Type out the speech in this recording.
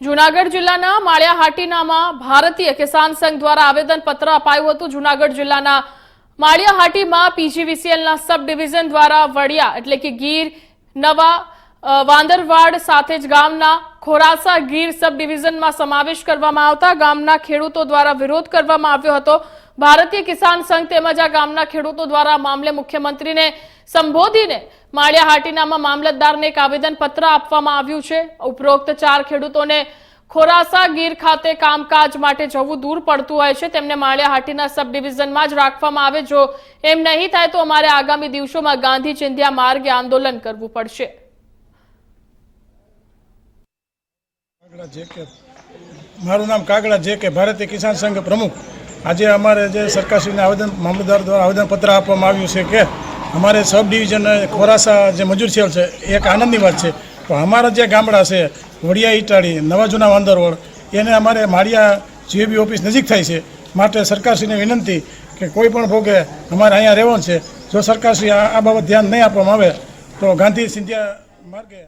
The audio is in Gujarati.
જુનાગઢ જિલ્લાના માળિયા હાટીનામાં ભારતીય કિસાન સંઘ દ્વારા આવેદનપત્ર અપાયું હતું. જુનાગઢ જિલ્લાના માળિયા હાટીમાં પીજીવીસીએલના સબ ડિવિઝન દ્વારા વડિયા એટલે કે ગીર, નવા વાંદરવાડ સાથે જ ગામના ખોરાસા ગીર સબ ડિવિઝનમાં સમાવેશ કરવામાં આવતા ગામના ખેડૂતો દ્વારા વિરોધ કરવામાં આવ્યો હતો. ભારતીય કિસાન સંઘ તેમજ આ ગામના ખેડૂતો દ્વારા મામલે મુખ્યમંત્રીને સંબોધીને માળિયા હાટીનામાં મામલતદારને એક આવેદનપત્ર આપવામાં આવ્યું છે. ઉપરોક્ત ચાર ખેડૂતોને ખોરાસા ગીર ખાતે કામકાજ માટે જવું દૂર પડતું હોય છે. તેમને માળિયા હાટીના સબ ડિવિઝનમાં જ રાખવામાં આવે. જો એમ નહીં થાય તો અમારે આગામી દિવસોમાં ગાંધી ચિંધ્યા માર્ગે આંદોલન કરવું પડશે. જે કે મારું નામ કાગડા જે કે ભારતીય કિસાન સંઘ પ્રમુખ. આજે અમારે જે સરકારશ્રીને આવેદન, મામલતદાર દ્વારા આવેદનપત્ર આપવામાં આવ્યું છે કે અમારે સબ ડિવિઝન ખોરાસા જે મજૂર સેલ છે એક આનંદની વાત છે. પણ અમારા જે ગામડા છે, વડિયા ઇટાળી નવા જૂના વાંદરવડ એને અમારે માળિયા જીએબી ઓફિસ નજીક થાય છે. માટે સરકારશ્રીને વિનંતી કે કોઈ પણ ભોગે અમારે અહીંયા રહેવાનું છે. જો સરકારશ્રી આ બાબત ધ્યાન નહીં આપવામાં આવે, તો ગાંધી સિંધિયા માર્ગે